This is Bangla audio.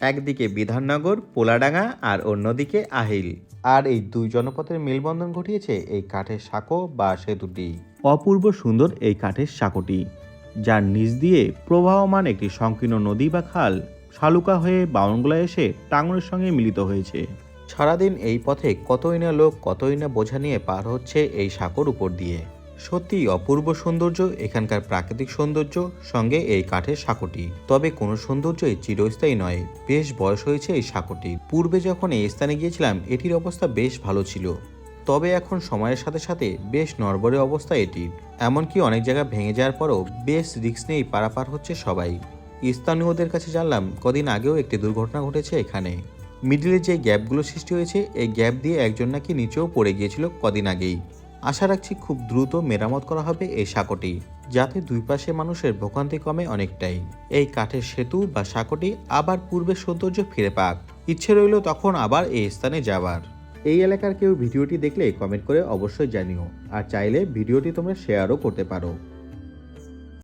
একদিকে বিধাননগর, পোলাডাঙ্গা আর অন্যদিকে আহিল। আর এই দুই জনপথের মেলবন্ধন ঘটিয়েছে এই কাঠের সাঁকো বা সেতুটি। অপূর্ব সুন্দর এই কাঠের সাঁকোটি, যার নিচ দিয়ে প্রবাহমান একটি সংকীর্ণ নদী বা খাল শালুকা হয়ে বাউনগোলা এসে টাঙ্গনের সঙ্গে মিলিত হয়েছে। সারাদিন এই পথে কতই না লোক, কতই না বোঝা নিয়ে পার হচ্ছে এই সাঁকোর উপর দিয়ে। সত্যি অপূর্ব সৌন্দর্য, এখানকার প্রাকৃতিক সৌন্দর্য, সঙ্গে এই কাঠের সাঁকোটি। তবে কোনো সৌন্দর্যই চিরস্থায়ী নয়, বেশ বয়স হয়েছে এই সাঁকোটি। পূর্বে যখন এই স্থানে গিয়েছিলাম, এটির অবস্থা বেশ ভালো ছিল। তবে এখন সময়ের সাথে সাথে বেশ নড়বড়ে অবস্থা এটির এমনকি অনেক জায়গা ভেঙে যাওয়ার পরও বেশ রিস্ক নিয়েই পারাপার হচ্ছে সবাই। স্থানীয়দের কাছে জানলাম, কদিন আগেও একটি দুর্ঘটনা ঘটেছে এখানে। মিডিলে যে গ্যাপগুলো সৃষ্টি হয়েছে, এই গ্যাপ দিয়ে একজন নাকি নিচেও পড়ে গিয়েছিল কদিন আগেই। আশা রাখছি খুব দ্রুত মেরামত করা হবে এই সাঁকোটি, যাতে দুই পাশে মানুষের ভোগান্তি কমে অনেকটাই। এই কাঠের সেতু বা সাঁকোটি আবার পূর্বের সৌন্দর্য ফিরে পাক। ইচ্ছে রইল তখন আবার এই স্থানে যাবার। এই এলাকার কেউ ভিডিওটি দেখলে কমেন্ট করে অবশ্যই জানিও। আর চাইলে ভিডিওটি তোমরা শেয়ারও করতে পারো।